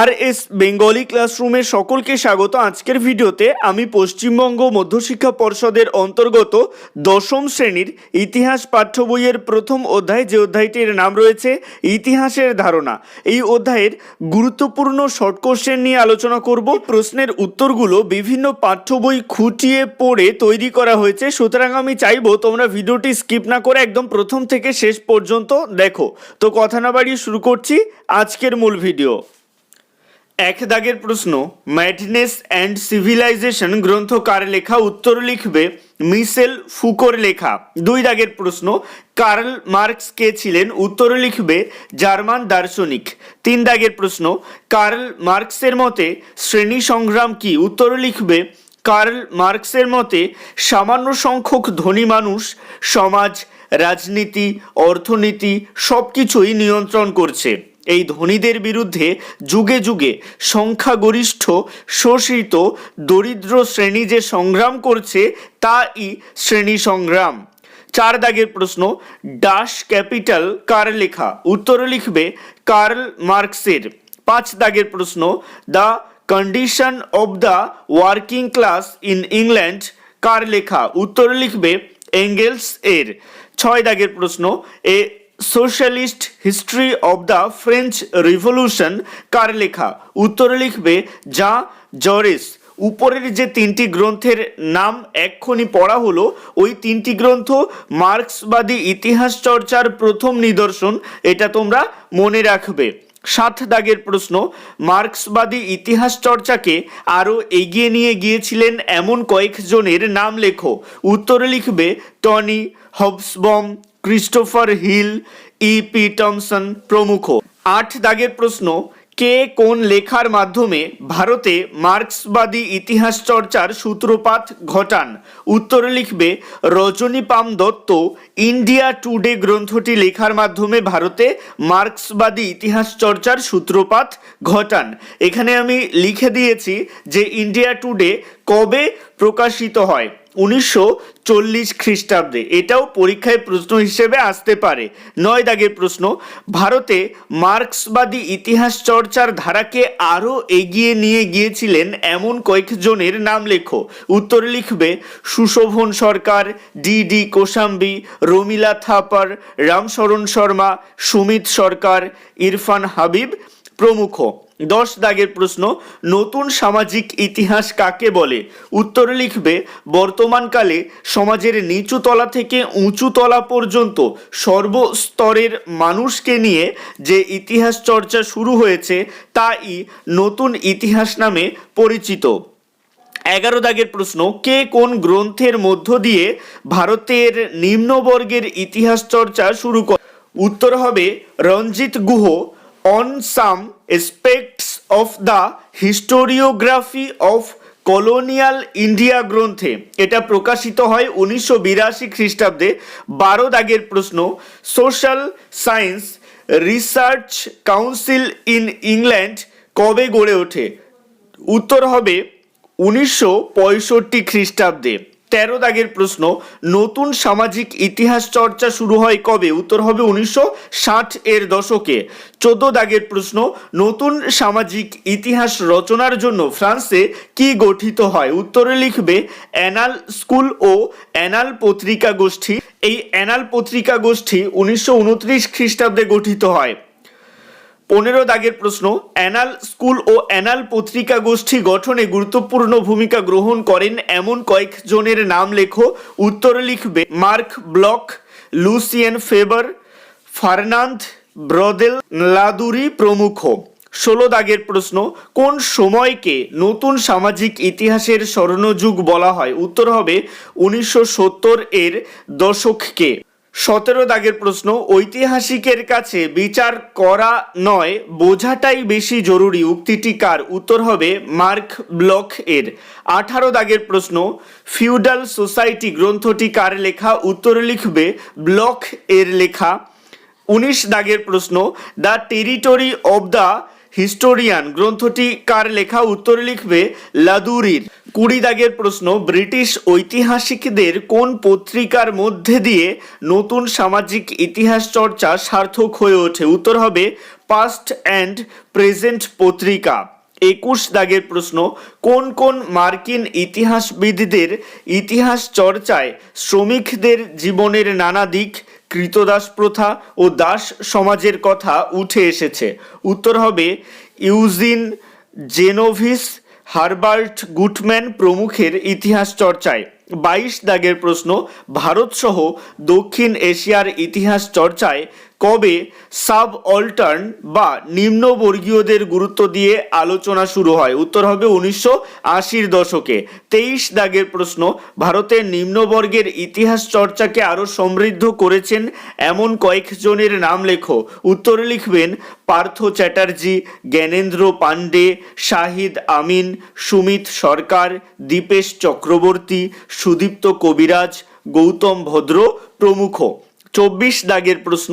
আর S Bengali ক্লাসরুমে সকলকে স্বাগত। আজকের ভিডিওতে আমি পশ্চিমবঙ্গ মধ্যশিক্ষা পর্ষদের অন্তর্গত দশম শ্রেণির ইতিহাস পাঠ্য বইয়ের প্রথম অধ্যায় যে অধ্যায়টির নাম রয়েছে ইতিহাসের ধারণা। এই অধ্যায়ের গুরুত্বপূর্ণ শর্ট কোশ্চেন নিয়ে আলোচনা করব। প্রশ্নের উত্তরগুলো বিভিন্ন পাঠ্য বই খুঁটিয়ে পড়ে তৈরি করা হয়েছে। সুতরাং আমি চাইব তোমরা ভিডিওটি স্কিপ না করে একদম প্রথম থেকে শেষ পর্যন্ত দেখো। তো কথা না বাড়িয়ে শুরু করছি আজকের মূল ভিডিও। এক দাগের প্রশ্ন ম্যাডনেস অ্যান্ড সিভিলাইজেশন গ্রন্থ কার লেখা উত্তর লিখবে মিসেল ফুকোর লেখা। দুই দাগের প্রশ্ন, কার্ল মার্কস কে ছিলেন? উত্তর লিখবে জার্মান দার্শনিক। তিন দাগের প্রশ্ন, কার্ল মার্কসের মতে শ্রেণি সংগ্রাম কি? উত্তর লিখবে, কার্ল মার্কসের মতে সামান্য সংখ্যক ধনী মানুষ সমাজ, রাজনীতি, অর্থনীতি সব কিছুই নিয়ন্ত্রণ করছে। এই ধনীদের বিরুদ্ধে যুগে যুগে সংখ্যাগরিষ্ঠ, শোষিত, দরিদ্র শ্রেণি যে সংগ্রাম করছে, তাই শ্রেণি সংগ্রাম। চার দাগের প্রশ্ন, ডাস ক্যাপিটাল কার লেখা? উত্তর লিখবে কার্ল মার্কসের। পাঁচ দাগের প্রশ্ন, the condition of the working class in England কার লেখা? উত্তর লিখবে এঙ্গেলস এর। ছয় দাগের প্রশ্ন, a socialist history of the French revolution কার লেখা উত্তর লিখবে, যা জরিস। উপরের যে তিনটি গ্রন্থের নাম এক্ষুনি পড়া হলো, ওই তিনটি গ্রন্থ মার্ক্সবাদী ইতিহাস চর্চার প্রথম নিদর্শন, এটা তোমরা মনে রাখবে। সাত দাগের প্রশ্ন, মার্ক্সবাদী ইতিহাস চর্চাকে আরও এগিয়ে নিয়ে গিয়েছিলেন এমন কয়েকজনের নাম লেখো। উত্তরে লিখবে, Tony Hobsbawm Christopher Hill, E. P. Thompson প্রমুখ। আট দাগের প্রশ্ন, কে কোন লেখার মাধ্যমে ভারতে মার্ক্সবাদী ইতিহাস চর্চার সূত্রপাত ঘটান? উত্তরে লিখবে, Rajani Palme Dutt, India today গ্রন্থটি লেখার মাধ্যমে ভারতে মার্ক্সবাদী ইতিহাস চর্চার সূত্রপাত ঘটান। এখানে আমি লিখে দিয়েছি যে, ইন্ডিয়া টুডে কবে প্রকাশিত হয়? উনিশশো চল্লিশ খ্রিস্টাব্দে। এটাও পরীক্ষায় প্রশ্ন হিসেবে আসতে পারে। নয় দাগের প্রশ্ন, ভারতে মার্ক্সবাদী ইতিহাস চর্চার ধারাকে আরও এগিয়ে নিয়ে গিয়েছিলেন এমন কয়েকজনের নাম লেখো। উত্তর লিখবে, সুশোভন সরকার, ডি ডি কোশাম্বি রমিলা থাপার, রামশরণ শর্মা, সুমিত সরকার, ইরফান হাবিব প্রমুখ। দশ দাগের প্রশ্ন, নতুন সামাজিক ইতিহাস কাকে বলে? উত্তর লিখবে, বর্তমানকালে সমাজের নিচু তলা থেকে উঁচু তলা পর্যন্ত সর্বস্তরের মানুষকে নিয়ে যে ইতিহাস চর্চা শুরু হয়েছে, তাই নতুন ইতিহাস নামে পরিচিত। এগারো দাগের প্রশ্ন, কে কোন গ্রন্থের মধ্য দিয়ে ভারতের নিম্নবর্গের ইতিহাস চর্চা শুরু করে উত্তর হবে Ranajit Guha on some aspects of the historiography of colonial India গ্রন্থে। এটা প্রকাশিত হয় উনিশশো বিরাশি খ্রিস্টাব্দে। বারো দাগের প্রশ্ন social science research council in England কবে গড়ে ওঠে? উত্তর হবে উনিশশো পঁয়ষট্টি খ্রিস্টাব্দে। তেরো দাগের প্রশ্ন, নতুন সামাজিক ইতিহাস চর্চা শুরু হয় কবে? উত্তর হবে উনিশশো ষাট এর দশকে। চোদ্দ দাগের প্রশ্ন, নতুন সামাজিক ইতিহাস রচনার জন্য ফ্রান্সে কি গঠিত হয়? উত্তরে লিখবে, অ্যানাল স্কুল ও অ্যানাল পত্রিকা গোষ্ঠী। এই অ্যানাল পত্রিকা গোষ্ঠী উনিশশো উনত্রিশ খ্রিস্টাব্দে গঠিত হয়। পনেরো দাগের প্রশ্ন, অ্যানাল স্কুল ও অ্যানাল পত্রিকা গোষ্ঠী গঠনে গুরুত্বপূর্ণ ভূমিকা গ্রহণ করেন এমন কয়েকজনের নাম লেখো। উত্তর লিখবে Marc Bloch, Lucien Febvre, Fernand Braudel, Ladurie প্রমুখ। ষোলো দাগের প্রশ্ন, কোন সময়কে নতুন সামাজিক ইতিহাসের স্বর্ণযুগ বলা হয়? উত্তর হবে উনিশশো সত্তর এর দশককে। সতেরো দাগের প্রশ্ন, ঐতিহাসিকের কাছে বিচার করা নয়, বোঝাটাই বেশি জরুরি। উক্তিটি কার? উত্তর হবে মার্ক ব্লক এর। আঠারো দাগের প্রশ্ন, ফিউডাল সোসাইটি গ্রন্থটি কার লেখা? উত্তর লিখবে ব্লক এর লেখা। উনিশ দাগের প্রশ্ন, the territory of the historian গ্রন্থটি কার লেখা উত্তর লিখবে লাদুরির। কুড়ি দাগের প্রশ্ন, ব্রিটিশ ঐতিহাসিকদের কোন পত্রিকার মধ্যে দিয়ে নতুন সামাজিক ইতিহাস চর্চা সার্থক হয়ে ওঠে? উত্তর হবে পাস্ট অ্যান্ড প্রেজেন্ট পত্রিকা। একুশ দাগের প্রশ্ন, কোন কোন মার্কিন ইতিহাসবিদদের ইতিহাস চর্চায় শ্রমিকদের জীবনের নানা দিক কৃতদাস প্রথা ও দাস সমাজের কথা উঠে এসেছে। উত্তর হবে ইউজিন জেনোভিস হারবার্ট গুটম্যান প্রমুখের ইতিহাস চর্চায়। বাইশ দাগের প্রশ্ন, ভারতসহ দক্ষিণ এশিয়ার ইতিহাস চর্চায় কবে সাব অল্টার্ন বা নিম্নবর্গীয়দের গুরুত্ব দিয়ে আলোচনা শুরু হয়? উত্তর হবে উনিশশো আশির দশকে। তেইশ দাগের প্রশ্ন, ভারতের নিম্নবর্গের ইতিহাস চর্চাকে আরও সমৃদ্ধ করেছেন এমন কয়েকজনের নাম লেখো। উত্তরে লিখবেন পার্থ চ্যাটার্জি, জ্ঞানেন্দ্র পাণ্ডে, শাহিদ আমিন, সুমিত সরকার, দীপেশ চক্রবর্তী সুদীপ্ত কবিরাজ গৌতম ভদ্র প্রমুখ। চব্বিশ দাগের প্রশ্ন,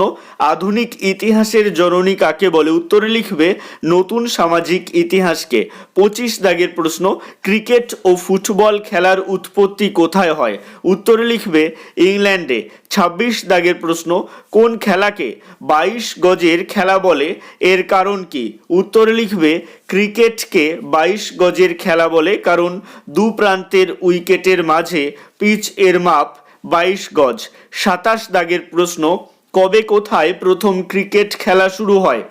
আধুনিক ইতিহাসের জননী কাকে বলে? উত্তরে লিখবে, নতুন সামাজিক ইতিহাসকে। পঁচিশ দাগের প্রশ্ন, ক্রিকেট ও ফুটবল খেলার উৎপত্তি কোথায় হয়? উত্তরে লিখবে, ইংল্যান্ডে। ছাব্বিশ দাগের প্রশ্ন, কোন খেলাকে বাইশ গজের খেলা বলে? এর কারণ কি? উত্তরে লিখবে, ক্রিকেটকে বাইশ গজের খেলা বলে, কারণ দু প্রান্তের উইকেটের মাঝে পিচ এর মাপ বাইশ গজ। সাতাশ দাগের প্রশ্ন, কবে কোথায় প্রথম ক্রিকেট খেলা শুরু হয়?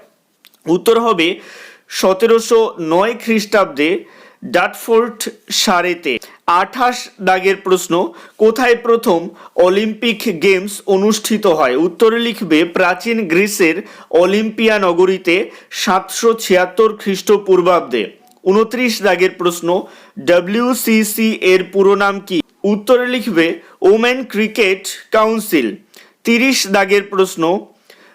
উত্তর হবে, সতেরোশো নয় খ্রিস্টাব্দে ডাটফোর্ট সারেতে। আঠাশ দাগের প্রশ্ন, কোথায় প্রথম অলিম্পিক গেমস অনুষ্ঠিত হয়? উত্তরে লিখবে, প্রাচীন গ্রিসের অলিম্পিয়া নগরীতে সাতশো ছিয়াত্তর খ্রিস্টপূর্বাব্দে। উনত্রিশ দাগের প্রশ্ন, ডব্লিউসিসি এর পুরো নাম কি? উত্তরে লিখবে ওমেন ক্রিকেট কাউন্সিল তিরিশ দাগের প্রশ্ন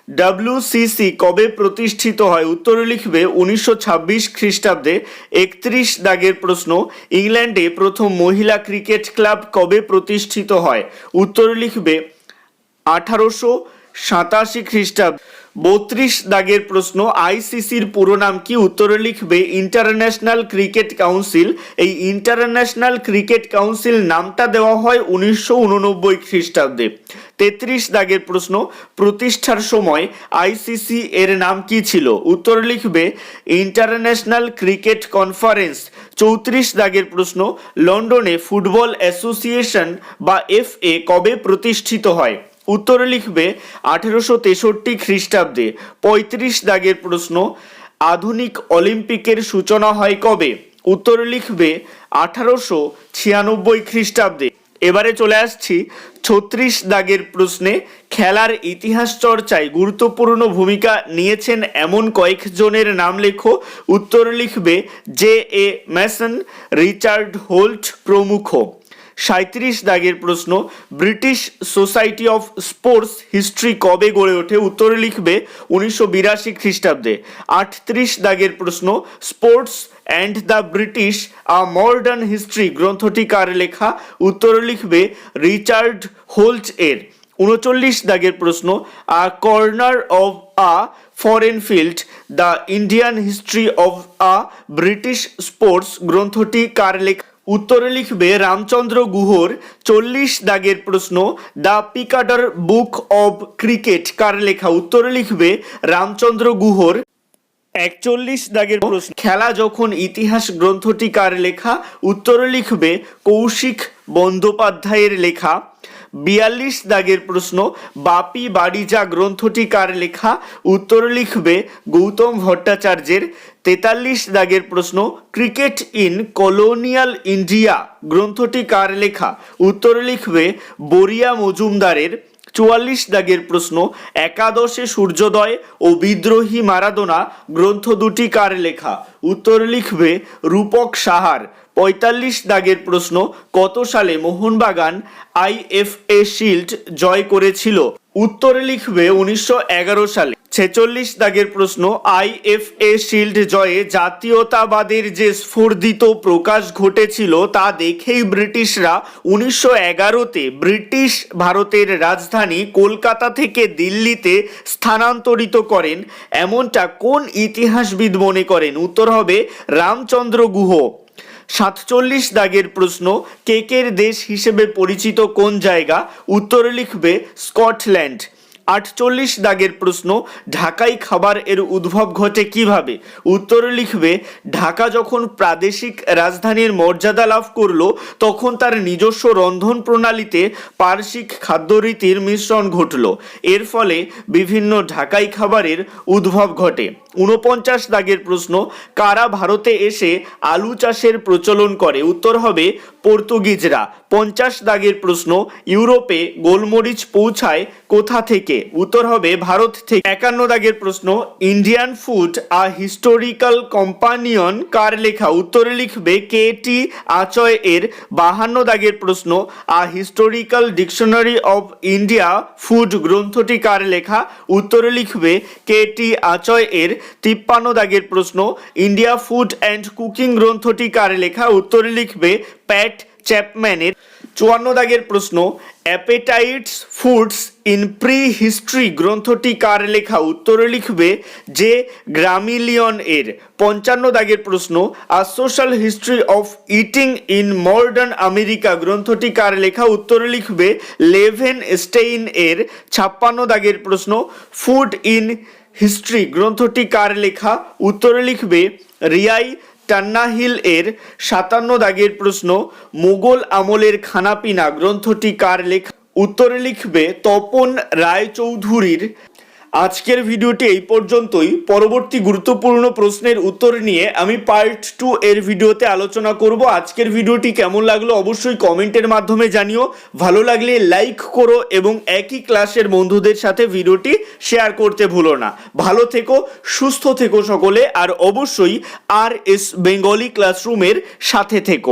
ডাব্লিউসিসি কবে প্রতিষ্ঠিত হয়? উত্তরে লিখবে, উনিশশো ছাব্বিশ খ্রিস্টাব্দে। একত্রিশ দাগের প্রশ্ন, ইংল্যান্ডে প্রথম মহিলা ক্রিকেট ক্লাব কবে প্রতিষ্ঠিত হয়? উত্তরে লিখবে, আঠারোশো সাতাশি খ্রিস্টাব্দ। বত্রিশ দাগের প্রশ্ন, আইসিসির পুরো নাম কি? উত্তরে লিখবে ইন্টারন্যাশনাল ক্রিকেট কাউন্সিল। এই ইন্টারন্যাশনাল ক্রিকেট কাউন্সিল নামটা দেওয়া হয় উনিশশো উননব্বই খ্রিস্টাব্দে। তেত্রিশ দাগের প্রশ্ন, প্রতিষ্ঠার সময় আইসিসি এর নাম কি ছিল? উত্তর লিখবে ইন্টারন্যাশনাল ক্রিকেট কনফারেন্স। চৌত্রিশ দাগের প্রশ্ন, লন্ডনে ফুটবল অ্যাসোসিয়েশন বা এফএ কবে প্রতিষ্ঠিত হয়? উত্তরে লিখবে, আঠেরোশো তেষট্টি খ্রিস্টাব্দে পঁয়ত্রিশ দাগের প্রশ্ন, আধুনিক অলিম্পিকের সূচনা হয় কবে? উত্তরে লিখবে, আঠারোশো ছিয়ানব্বই খ্রিস্টাব্দে। এবারে চলে আসছি ছত্রিশ দাগের প্রশ্নে, খেলার ইতিহাস চর্চায় গুরুত্বপূর্ণ ভূমিকা নিয়েছেন এমন কয়েকজনের নাম লেখো। উত্তর লিখবে, J A Mason, Richard Holt প্রমুখ। সাঁত্রিশ দাগের প্রশ্ন, British society of sports history কবে গড়ে ওঠে? উত্তরে লিখবে উনিশশো বিরাশি খ্রিস্টাব্দে। আটত্রিশ দাগের প্রশ্ন, sports and the British a modern history গ্রন্থটি কার লেখা? উত্তরে লিখবে রিচার্ড হোল্ট এর। উনচল্লিশ দাগের প্রশ্ন, a corner of a foreign field, the Indian history of a British sport গ্রন্থটি কার লেখা? উত্তরে লিখবে, রামচন্দ্র গুহর চল্লিশ দাগের প্রশ্ন, the Picador book of cricket, কার লেখা? উত্তরে লিখবে, রামচন্দ্র গুহর একচল্লিশ দাগের প্রশ্ন, খেলা যখন ইতিহাস গ্রন্থটি কার লেখা? উত্তরে লিখবে, কৌশিক বন্দ্যোপাধ্যায়ের লেখা। বিয়াল্লিশ দাগের প্রশ্ন, বাপি বাড়িজা গ্রন্থটি কার লেখা? উত্তর লিখবে গৌতম ভট্টাচার্যের। তেতাল্লিশ দাগের প্রশ্ন, ক্রিকেট ইন কলোনিয়াল ইন্ডিয়া, গ্রন্থটি কার লেখা? উত্তর লিখবে বরিয়া মজুমদারের। চুয়াল্লিশ দাগের প্রশ্ন, একাদশে সূর্যোদয় ও বিদ্রোহী মারাদোনা, গ্রন্থ দুটি কার লেখা? উত্তর লিখবে রূপক সাহার। পঁয়তাল্লিশ দাগের প্রশ্ন, কত সালে মোহনবাগান আইএফএ শিল্ড জয় করেছিল? উত্তরে লিখবে উনিশশো এগারো সালে। ছেচল্লিশ দাগের প্রশ্ন আইএফএ শিল্ড জয়ে জাতীয়তাবাদের যে স্ফুর্দিত প্রকাশ ঘটেছিল তা দেখেই ব্রিটিশরা উনিশশো এগারোতে ব্রিটিশ ভারতের রাজধানী কলকাতা থেকে দিল্লিতে স্থানান্তরিত করেন। এমনটা কোন ইতিহাসবিদ মনে করেন? উত্তর হবে রামচন্দ্র গুহ। সাতচল্লিশ দাগের প্রশ্ন কেকের দেশ হিসেবে পরিচিত কোন জায়গা? উত্তরে লিখবে স্কটল্যান্ড। আটচল্লিশ দাগের প্রশ্ন, ঢাকাই খাবার এর উদ্ভব ঘটে কীভাবে? উত্তরে লিখবে, ঢাকা যখন প্রাদেশিক রাজধানীর মর্যাদা লাভ করল, তখন তার নিজস্ব রন্ধন প্রণালীতে পার্শ্বিক খাদ্যরীতির মিশ্রণ ঘটল। এর ফলে বিভিন্ন ঢাকাই খাবারের উদ্ভব ঘটে। উনপঞ্চাশ দাগের প্রশ্ন, কারা ভারতে এসে আলু চাষের প্রচলন করে? উত্তর হবে, পর্তুগিজরা। পঞ্চাশ দাগের প্রশ্ন, ইউরোপে গোলমরিচ পৌঁছায় কোথা থেকে? উত্তর হবে ভারত থেকে। একান্ন দাগের প্রশ্ন, Indian food a historical companion কার লেখা? উত্তরে লিখবে কে টি আচয় এর বাহান্ন দাগের প্রশ্ন, a historical dictionary of India food গ্রন্থটি কার লেখা? উত্তরে লিখবে কে টি আচয় এর তিপ্পান্ন দাগের প্রশ্ন, ইন্ডিয়া ফুড অ্যান্ড কুকিং গ্রন্থটি কার লেখা? উত্তরে লিখবে প্যাট চ্যাপম্যানের চুয়ান্ন দাগের প্রশ্ন appetites foods in prehistory গ্রন্থটি কার লেখা? উত্তরে লিখবে যে গ্রামিলিয়ন এর। পঞ্চান্ন দাগের প্রশ্ন আর social history of eating in modern America গ্রন্থটি কার লেখা? উত্তরে লিখবে লেভেন স্টেইন এর। ছাপ্পান্ন দাগের প্রশ্ন ফুড ইন হিস্ট্রি গ্রন্থটি কার লেখা? উত্তরে লিখবে রিয়াই টান্নাহিল এর সাতান্ন দাগের প্রশ্ন, মুঘল আমলের খানাপিনা গ্রন্থটি কার লেখা? উত্তরে লিখবে তপন রায়চৌধুরীর আজকের ভিডিওটি এই পর্যন্তই। পরবর্তী গুরুত্বপূর্ণ প্রশ্নের উত্তর নিয়ে আমি পার্ট টু এর ভিডিওতে আলোচনা করব। আজকের ভিডিওটি কেমন লাগল অবশ্যই কমেন্টের মাধ্যমে জানিও। ভালো লাগলে লাইক করো এবং একই ক্লাসের বন্ধুদের সাথে ভিডিওটি শেয়ার করতে ভুলো না। ভালো থেকো, সুস্থ থেকো সকলে, আর অবশ্যই আর এস বেঙ্গলি ক্লাসরুমের সাথে থেকো।